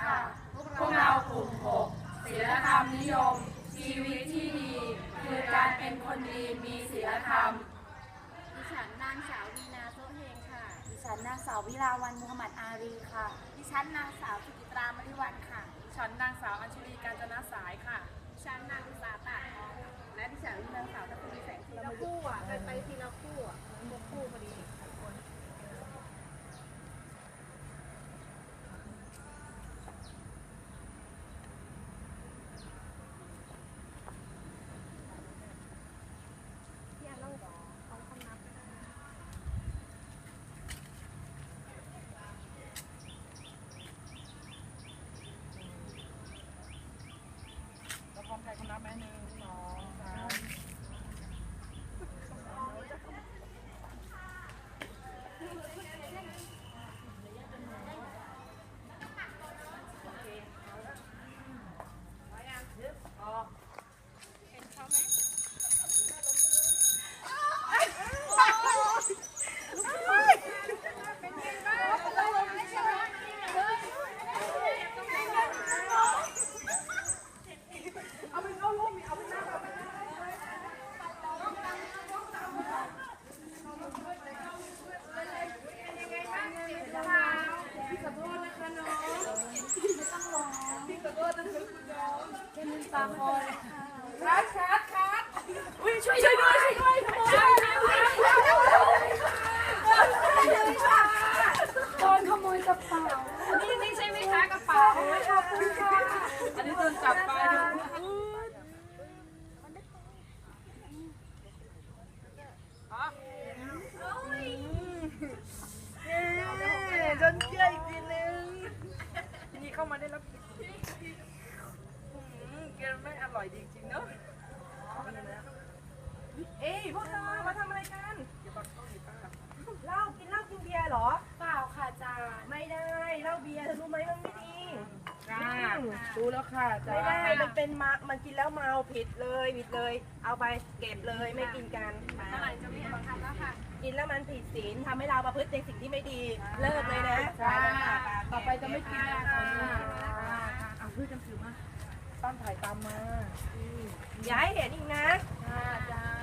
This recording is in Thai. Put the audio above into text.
ค่ะ พวกเรากลุ่มหกศีลธรรมนิยม ชีวิตที่ดี คือการเป็นคนดีมีศีลธรรม ดิฉันนางสาววีนาโซเฮงค่ะ ดิฉันนางสาววิลาวันมุฮัมมัดอารีค่ะ ดิฉันนางสาวสุกิตรามริวันค่ะฉันนางสาวอัญชลีการจนาสายค่ะ ดิฉันนางอุษาตาทองและดิฉันนางสาวทัพพีแสงทีละคู่อะไปไปทีละคู่อะบวกคู่พอดีคน แล้วพ ร้อมใจคณะแม่หนึ่งสองสาม คัดคัดคัดอุ้ยช่วยช่วยด้วยช่วยด้วยช่วยด้วยโดนขโมยกระเป๋านี่นี่ใช่ไหมคะกระเป๋าขอบคุณค่ะอันนี้โดนจับไปดูจนเชื่ออีกทีนึงนี่เข้ามาได้รับ อืมแกไม่อ ร่อยดีจริงเนอะเอ้ยพวกเรามาทำอะไรกันเดี๋ยวก่อนเข้าหนีป้าเหล้ากินเหล้ากินเบียร์เหรอ เปล่าค่ะจานไม่ได้เหล้าเบียร์เธอรู้ไหมมันไม่ดีจ้ารู้แล้วค่ะจ้าไม่ได้มันเป็นมามันกินแล้วเมาผิดเลยผิดเลย เอาไปเก็บเลยไม่กินกันเมื่อไหร่จะไม่เอาทำแล้วค่ะ กินแล้วมันผิดศีลทำให้เราประพฤติในสิ่งที่ไม่ดีเลิกเลยนะจ้าต่อไปจะไม่กินแล้วค่ะ เอาเพื่อนกันถือมา ตั้นถ่ายตามมาย้ายห้เห็นอีกนะ จ้า